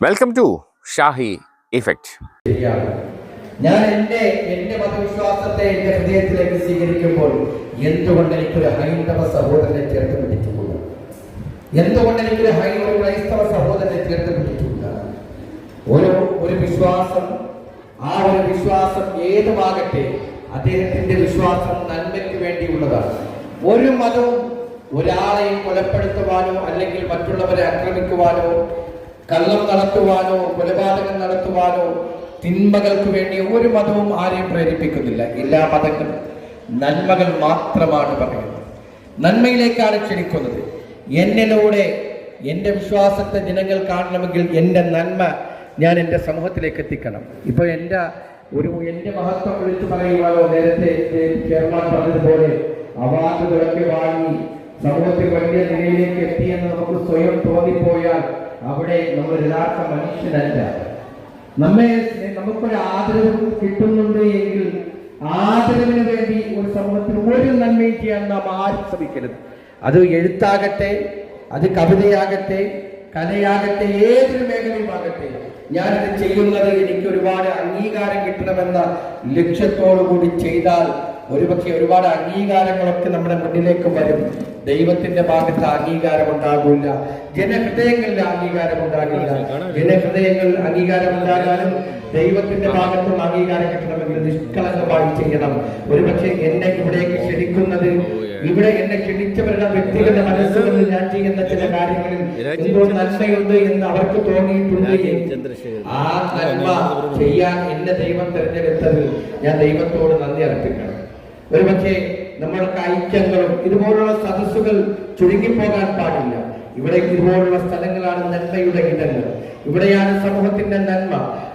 Welcome to Shahi effect ഞാൻ എന്റെ എന്റെ മതവിശ്വാസത്തെ എന്റെ ഹൃദയത്തിലേക്ക് സ്വീകരിക്കുമ്പോൾ എന്തുകൊണ്ട് എനിക്കൊരു ഹൈന്ദവ സഹോദരനെ ചേർത്ത് പിടിച്ചുകൂടാ എന്തുകൊണ്ട് എനിക്കൊരു ഹൈന്ദവ ക്രൈസ്തവ സഹോദരനെ ചേർത്ത് പിടിച്ചുകൂടാ ഒരു ഒരു വിശ്വാസം ആ ഒരു വിശ്വാസം ഏതുമാകട്ടെ അദ്ദേഹത്തിന്റെ വിശ്വാസം നന്മയ്ക്ക് വേണ്ടിയുള്ളതാണ്. ഒരു മതവും ഒരാളെയും കൊലപ്പെടുത്തുവാനോ അല്ലെങ്കിൽ മറ്റുള്ളവരെ ആക്രമിക്കുവാനോ കള്ളം നടത്തുവാനോ കൊലപാതകം നടത്തുവാനോ തിന്മകൾക്ക് വേണ്ടി ഒരു മതവും ആരെയും പ്രേരിപ്പിക്കുന്നില്ല. എല്ലാ മതങ്ങളും നന്മകൾ മാത്രമാണ് പറയുന്നത്. നന്മയിലേക്കാണ് ക്ഷണിക്കുന്നത്. എന്നിലൂടെ എന്റെ വിശ്വാസത്തെ ജനങ്ങൾ കാണണമെങ്കിൽ എന്റെ നന്മ ഞാൻ എന്റെ സമൂഹത്തിലേക്ക് എത്തിക്കണം. ഇപ്പോൾ എന്റെ ഒരു എന്റെ മഹത്വം വിളിച്ചു പറയുവാനോ നേരത്തെ ചെയർമാൻ പറഞ്ഞതുപോലെ അവാർഡുകളൊക്കെ വാങ്ങി സമൂഹത്തിൽ വലിയ നിലയിലേക്ക് എത്തിയെന്ന് നമുക്ക് സ്വയം തോന്നിപ്പോയാൽ അവിടെ നമ്മൾ യഥാർത്ഥ മനുഷ്യനല്ല നമ്മെ നമുക്കൊരു ആദരവ് കിട്ടുന്നുണ്ട് എങ്കിൽ ആദരവിന് വേണ്ടി ഒരു സമൂഹത്തിൽ ഒരു നന്മയും ചെയ്യാൻ നാം ആരും ശ്രമിക്കരുത് അത് എഴുത്താകട്ടെ അത് കവിതയാകട്ടെ കലയാകട്ടെ ഏതൊരു മേഖലയുമാകട്ടെ ഞാനിത് ചെയ്യുന്നത് എനിക്ക് ഒരുപാട് അംഗീകാരം കിട്ടണമെന്ന ലക്ഷ്യത്തോടു കൂടി ചെയ്താൽ ഒരുപക്ഷെ ഒരുപാട് അംഗീകാരങ്ങളൊക്കെ നമ്മുടെ മുന്നിലേക്ക് വരും. ദൈവത്തിന്റെ ഭാഗത്ത് അംഗീകാരം ഉണ്ടാകില്ല ജനഹൃദയങ്ങളിൽ അംഗീകാരം ഉണ്ടാകില്ല ജനഹൃദയങ്ങളിൽ അംഗീകാരം ഉണ്ടാകാനും ദൈവത്തിന്റെ ഭാഗത്തും അംഗീകാരം കിട്ടണമെങ്കിൽ നിഷ്കളങ്കമായി ചെയ്യണം. ഒരുപക്ഷെ എന്നെ ഇവിടേക്ക് ക്ഷണിക്കുന്നത് ഇവിടെ എന്നെ ക്ഷണിച്ചവരുടെ വ്യക്തിഗത മനസ്സുകളിൽ ഞാൻ ചെയ്യുന്ന ചില കാര്യങ്ങളിൽ എന്തോ നന്മയുണ്ട് എന്ന് അവർക്ക് തോന്നിയിട്ടുണ്ട് ആ നന്മ ചെയ്യാൻ എന്നെ ദൈവം തിരഞ്ഞെടുത്തത് ഞാൻ ദൈവത്തോട് നന്ദി അർപ്പിക്കണം. ഒരുപക്ഷെ നമ്മൾക്ക് ഐക്യങ്ങളും ഇതുപോലുള്ള സദസ്സുകൾ ചുരുങ്ങിപ്പോകാൻ പാടില്ല. ഇവിടെ ഇതുപോലുള്ള സ്ഥലങ്ങളാണ് നന്മയുടെ ഇടങ്ങൾ. ഇവിടെയാണ് സമൂഹത്തിന്റെ നന്മ.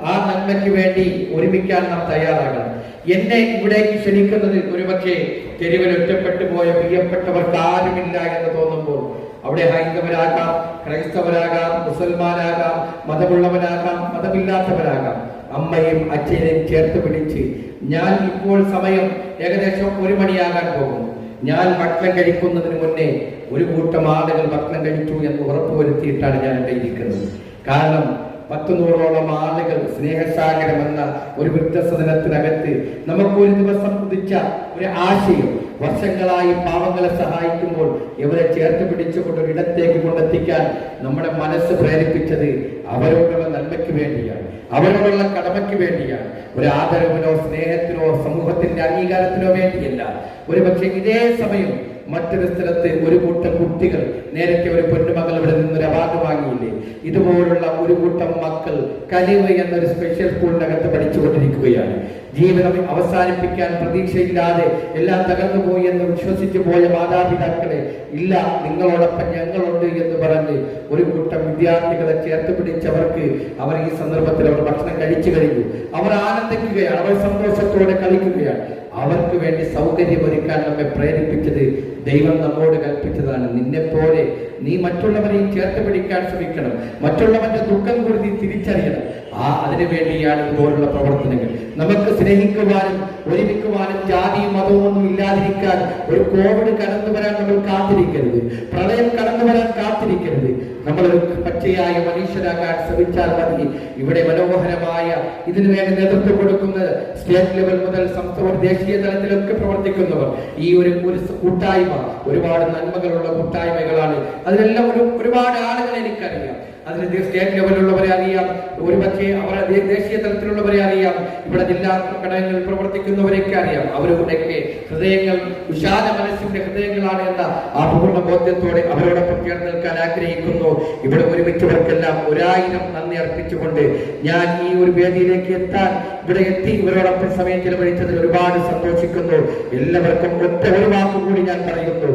ആ നന്മയ്ക്ക് വേണ്ടി ഒരുമിക്കാൻ നാം തയ്യാറാകണം. എന്നെ ഇവിടേക്ക് ക്ഷണിക്കുന്നത് ഒരുപക്ഷെ തെരുവിൽ ഒറ്റപ്പെട്ടു പോയ പ്രിയപ്പെട്ടവർക്ക് ആരുമില്ല എന്ന് തോന്നുമ്പോൾ അവിടെ ഹൈന്ദവരാകാം ക്രൈസ്തവരാകാം മുസൽമാനാകാം മതമുള്ളവരാകാം മതമില്ലാത്തവരാകാം. അമ്മയും അച്ഛനെയും ചേർത്ത് പിടിച്ച് ഞാൻ ഇപ്പോൾ സമയം ഏകദേശം ഒരു മണിയാകാൻ പോകുന്നു. ഞാൻ ഭക്ഷണം കഴിക്കുന്നതിന് മുന്നേ ഒരു കൂട്ടം ആളുകൾ ഭക്ഷണം കഴിച്ചു എന്ന് ഉറപ്പുവരുത്തിയിട്ടാണ് ഞാൻ ഇവിടെ ഇരിക്കുന്നത്. കാരണം പത്ത് നൂറോളം ആളുകൾ സ്നേഹസാഗരം എന്ന ഒരു വൃദ്ധസദനത്തിനകത്ത് നമുക്ക് ഒരു ദിവസം കുതിച്ച ഒരു ആശയം വർഷങ്ങളായി പാവങ്ങളെ സഹായിക്കുമ്പോൾ ഇവരെ ചേർത്ത് പിടിച്ചുകൊണ്ട് ഒരിടത്തേക്ക് കൊണ്ടെത്തിക്കാൻ നമ്മുടെ മനസ്സ് പ്രേരിപ്പിച്ചത് അവരോടുള്ള നന്മയ്ക്ക് വേണ്ടിയാണ്. അവരോടുള്ള കടമയ്ക്ക് വേണ്ടിയാണ്. ഒരു ആദരവിനോ സ്നേഹത്തിനോ സമൂഹത്തിന്റെ അംഗീകാരത്തിനോ വേണ്ടിയല്ല. ഒരുപക്ഷെ ഇതേ സമയം മറ്റൊരു സ്ഥലത്ത് ഒരു കൂട്ടം കുട്ടികൾ നേരത്തെ ഒരു പൊന്നുമകൾ ഇവിടെ നിന്ന് ഒരു അവാർഡ് വാങ്ങിയില്ലേ? ഇതുപോലുള്ള ഒരു കൂട്ടം മക്കൾ കലിവ് എന്നൊരു സ്പെഷ്യൽ സ്കൂളിനകത്ത് പഠിച്ചുകൊണ്ടിരിക്കുകയാണ്. ജീവിതം അവസാനിപ്പിക്കാൻ പ്രതീക്ഷയില്ലാതെ എല്ലാം തകർന്നു പോയി എന്ന് വിശ്വസിച്ചു പോയ മാതാപിതാക്കളെ ഇല്ല നിങ്ങളോടൊപ്പം ഞങ്ങളുണ്ട് എന്ന് പറഞ്ഞ് ഒരു കൂട്ടം വിദ്യാർത്ഥികളെ ചേർത്ത് പിടിച്ചവർക്ക് അവർ ഈ സന്ദർഭത്തിൽ അവർ ഭക്ഷണം കഴിച്ചു കഴിഞ്ഞു. അവർ ആനന്ദിക്കുകയാണ് അവർ സന്തോഷത്തോടെ കളിക്കുകയാണ്. അവർക്ക് വേണ്ടി സൗകര്യമൊരുക്കാൻ നമ്മെ പ്രേരിപ്പിച്ചത് ദൈവം നമ്മോട് കൽപ്പിച്ചതാണ്. നിന്നെ പോലെ നീ മറ്റുള്ളവരെയും ചേർത്ത് പിടിക്കാൻ ശ്രമിക്കണം. മറ്റുള്ളവന്റെ ദുഃഖം കൂടി നീ തിരിച്ചറിയണം. ആ അതിനു വേണ്ടിയാണ് ഇതുപോലുള്ള പ്രവർത്തനങ്ങൾ. നമുക്ക് സ്നേഹിക്കുവാനും ഒരുമിക്കുവാനും ജാതിയും മതവും ഒന്നും ഇല്ലാതിരിക്കാൻ ഒരു കോവിഡ് കടന്നു വരാൻ നമ്മൾ കാത്തിരിക്കരുത്. പ്രളയം കടന്നു വരാൻ കാത്തിരിക്കരുത്. നമ്മൾ പച്ചയായ മനുഷ്യരാകാൻ ശ്രമിച്ചാൽ മതി. ഇവിടെ മനോഹരമായ ഇതിനു വേണ്ടി നേതൃത്വം കൊടുക്കുന്ന സ്റ്റേറ്റ് ലെവൽ മുതൽ സംസ്ഥാന ദേശീയ തലത്തിലൊക്കെ പ്രവർത്തിക്കുന്നവർ. ഈ ഒരു ഒരു കൂട്ടായ്മ ഒരുപാട് നന്മകളുള്ള കൂട്ടായ്മകളാണ്. അതിലെല്ലാം ഒരു ഒരുപാട് ആളുകൾ എനിക്കറിയാം. അതിന് സ്റ്റേറ്റ് ലെവലിലുള്ളവരെ അറിയാം. ഒരു പക്ഷേ അവർ ദേശീയ തലത്തിലുള്ളവരെ അറിയാം. ഇവിടെ ജില്ലാ ഘടകങ്ങളിൽ പ്രവർത്തിക്കുന്നവരെയൊക്കെ അറിയാം. അവരുടെയൊക്കെ ഹൃദയങ്ങൾ വിശാല മനസ്സിന്റെ ഹൃദയങ്ങളാണ് എന്ന ആ പൂർണ ബോധ്യത്തോടെ അവരോടൊപ്പം ചേർന്ന് നിൽക്കാൻ ആഗ്രഹിക്കുന്നു. ഇവിടെ ഒരുമിച്ചവർക്കെല്ലാം ഒരായിരം നന്ദി അർപ്പിച്ചുകൊണ്ട് ഞാൻ ഈ ഒരു വേദിയിലേക്ക് എത്താൻ ഇവിടെ എത്തി ഇവരോടൊപ്പം സമയം ചെലവഴിച്ചതിൽ ഒരുപാട് സന്തോഷിക്കുന്നു. എല്ലാവർക്കും ഒറ്റ ഒരു വാക്കും കൂടി ഞാൻ പറയുന്നു.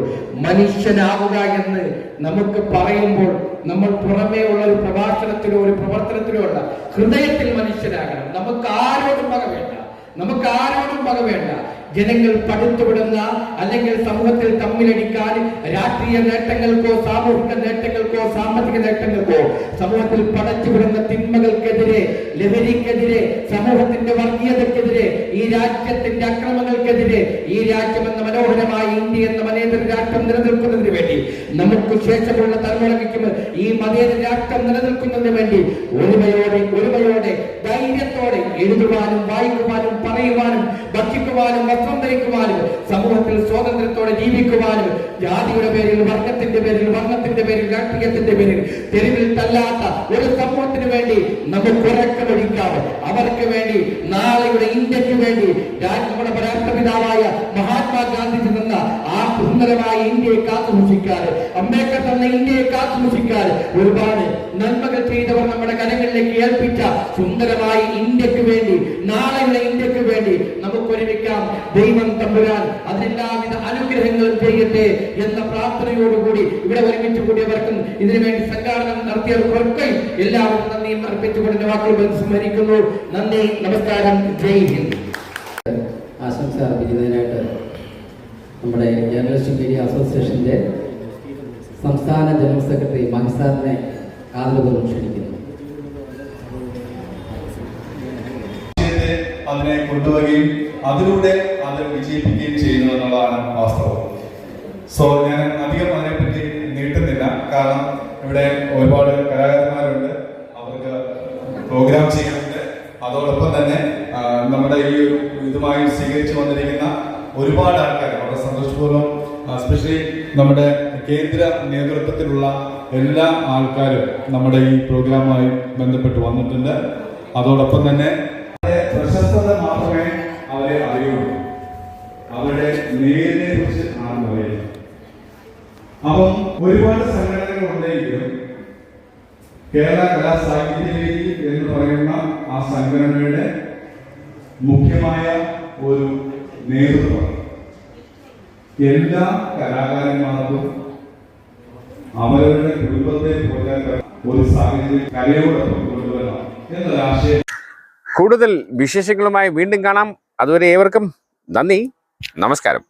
മനുഷ്യനാവുക എന്ന് നമുക്ക് പറയുമ്പോൾ നമ്മൾ പുറമേ ഉള്ള ഒരു പ്രഭാഷണത്തിലോ ഒരു പ്രവർത്തനത്തിലോ അല്ല. ഹൃദയത്തിൽ മനുഷ്യരാകണം. നമുക്ക് ആരോടും പക വേണ്ട. നമുക്ക് ആരോടും പക വേണ്ട. ജനങ്ങൾ പടുത്തുവിടുന്ന അല്ലെങ്കിൽ സമൂഹത്തിൽ തമ്മിലടിക്കാൻ രാഷ്ട്രീയ നേട്ടങ്ങൾക്കോ സാമൂഹിക നേട്ടങ്ങൾക്കോ സാമ്പത്തിക നേട്ടങ്ങൾക്കോ സമൂഹത്തിൽ പടച്ചുവിടുന്ന തിന്മകൾക്കെതിരെ ലഹരിക്കെതിരെ സമൂഹത്തിന്റെ വർഗീയതക്കെതിരെ ഈ രാജ്യത്തിന്റെ അക്രമങ്ങൾക്കെതിരെ ഈ രാജ്യം എന്ന മനോഹരമായ ഇന്ത്യ എന്ന മനേതര രാഷ്ട്രം നമുക്ക് ശേഷമുള്ള തലമുറയ്ക്കും ഈ മതേതര രാഷ്ട്രം നിലനിൽക്കുന്നതിന് വേണ്ടി ഒരുമയോടെ ഒരുമയോടെ ധൈര്യത്തോടെ എഴുതുവാനും വായിക്കുവാനും പറയുവാനും ഭക്ഷിക്കുവാനും വസ്ത്രം ധരിക്കുവാനും സമൂഹത്തിൽ സ്വാതന്ത്ര്യത്തോടെ ജീവിക്കുവാനും ജാതിയുടെ പേരിൽ വർഗത്തിന്റെ പേരിൽ വർണത്തിന്റെ പേരിൽ രാഷ്ട്രീയത്തിന്റെ പേരിൽ തെരുവിൽ തല്ലാത്ത ഒരു സമൂഹത്തിന് വേണ്ടി നമുക്ക് ഉറക്കമൊഴിക്കാം അവർക്ക് വേണ്ടി നാളെയുടെ ഇന്ത്യയ്ക്ക് വേണ്ടി നമ്മുടെ ആ സുന്ദരമായ ഇന്ത്യയെ കാത്തു സൂക്ഷിക്കാറ്. അമ്മയൊക്കെ തന്ന ഇന്ത്യയെ കാത്തു സൂക്ഷിക്കാറ്. ഒരുപാട് നന്മകൾ ചെയ്തവർ നമ്മുടെ കരങ്ങളിലേക്ക് ഏൽപ്പിച്ച സുന്ദരമായി ഇന്ത്യയ്ക്ക് വേണ്ടി നാളെയുള്ള ഇന്ത്യയ്ക്ക് വേണ്ടി നമുക്ക് ഒരുമിക്കാം ദൈവം തമ്പുരാൻ അതിനെല്ലാവിധ അനുഗ്രഹങ്ങളും ചെയ്യട്ടെ എന്ന പ്രാർത്ഥനയോടുകൂടി ഇവിടെ ഒരുമിച്ച് കൂടിയവർക്കും ഇതിനുവേണ്ടി സംഘാടനം നടത്തിയവർക്കൊക്കെ എല്ലാവരും നന്ദിയും അർപ്പിച്ചുകൊണ്ട് വാക്കുകൾ സ്മരിക്കുന്നു നന്ദി നമസ്കാരം. ജയ് ഹിന്ദ്. ആശംസ അർപ്പിക്കുന്നതിനായിട്ട് നമ്മുടെ ജേർണലിസ്റ്റ് മീഡിയ അസോസിയേഷന്റെ സംസ്ഥാന ജനറൽ സെക്രട്ടറി മഹിസാറിനെ ആദരപൂർവം ക്ഷണിക്കുന്നു. അതിനെ കൊണ്ടുവരികയും അതിലൂടെ അത് വിജയിപ്പിക്കുകയും ചെയ്യുന്നു എന്നുള്ളതാണ് വാസ്തവം. സോ ഞാൻ അധികം അതിനെപ്പറ്റി നീട്ടുന്നില്ല. കാരണം ഇവിടെ ഒരുപാട് കലാകാരന്മാരുണ്ട്. അവർക്ക് പ്രോഗ്രാം ചെയ്യുന്നുണ്ട്. അതോടൊപ്പം തന്നെ നമ്മുടെ ഈ ഒരു ഇതുമായി സ്വീകരിച്ചു വന്നിരിക്കുന്ന ഒരുപാട് നമ്മുടെ കേന്ദ്ര നേതൃത്വത്തിലുള്ള എല്ലാ ആൾക്കാരും നമ്മുടെ ഈ പ്രോഗ്രാമുമായി ബന്ധപ്പെട്ട് വന്നിട്ടുണ്ട്. അതോടൊപ്പം തന്നെ പ്രശസ്തത മാത്രമേ അവരെ അറിയുള്ളൂ. അവരുടെ നേരിനെ കുറിച്ച് ആരും അറിയില്ല അപ്പം ഒരുപാട് സംഘടനകൾ ഉണ്ടെങ്കിലും കേരള കലാ സാഹിത്യ എന്ന് പറയുന്ന ആ സംഘടനയുടെ മുഖ്യമായ ഒരു നേതൃത്വം എല്ലാ കലാകാരന്മാർക്കും അവരുടെ കുടുംബത്തെ പോറ്റാൻ ഒരു സാഹചര്യം കലയോടൊപ്പം കൊണ്ടുവരണം എന്നൊരാശയം. കൂടുതൽ വിശേഷങ്ങളുമായി വീണ്ടും കാണാം. അതുവരെ ഏവർക്കും നന്ദി. നമസ്കാരം.